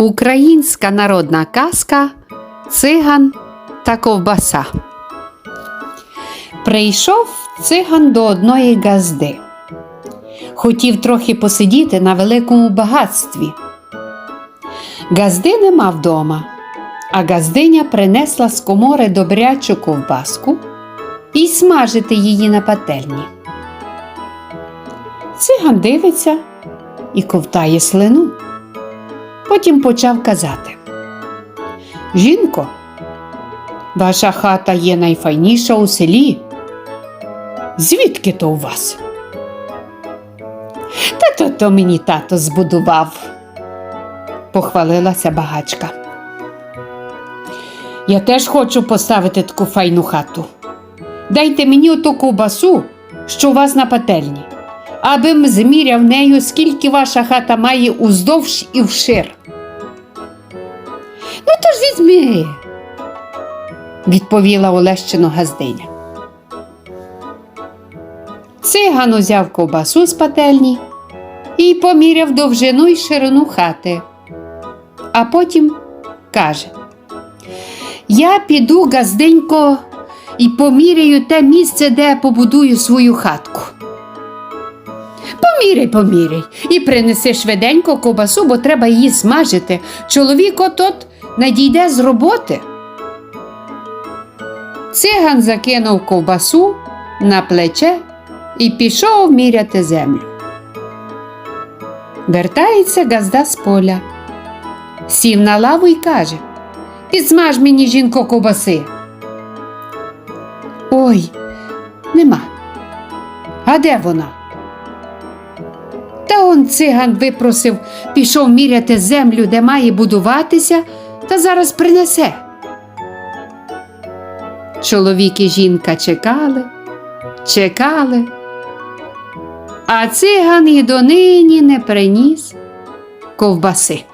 Українська народна казка Циган та ковбаса. Прийшов циган до одної газди. Хотів трохи посидіти на великому багатстві. Газди нема вдома, а газдиня принесла з комори добрячу ковбаску і смажити її на пательні. Циган дивиться і ковтає слину. Потім почав казати: Жінко, ваша хата є найфайніша у селі. Звідки то у вас? Та то то мені тато збудував, похвалилася багачка. Я теж хочу поставити таку файну хату. Дайте мені оту ковбасу, що у вас на пательні, аби зміряв нею, скільки ваша хата має уздовж і вшир. Ну, то ж візьми, відповіла Олещино газдиня. Циган узяв ковбасу з пательні і поміряв довжину й ширину хати. А потім каже: Я піду, газденько, і поміряю те місце, де побудую свою хатку. Поміряй, поміряй, і принеси швиденько ковбасу, бо треба її смажити. Чоловік отот надійде з роботи. Циган закинув ковбасу на плече і пішов міряти землю. Вертається газда з поля, сів на лаву і каже Підсмаж мені, жінко, ковбаси. Ой, нема. А де вона? Он циган випросив, пішов міряти землю, де має будуватися, та зараз принесе. Чоловік і жінка чекали, чекали, а циган і донині не приніс ковбаси.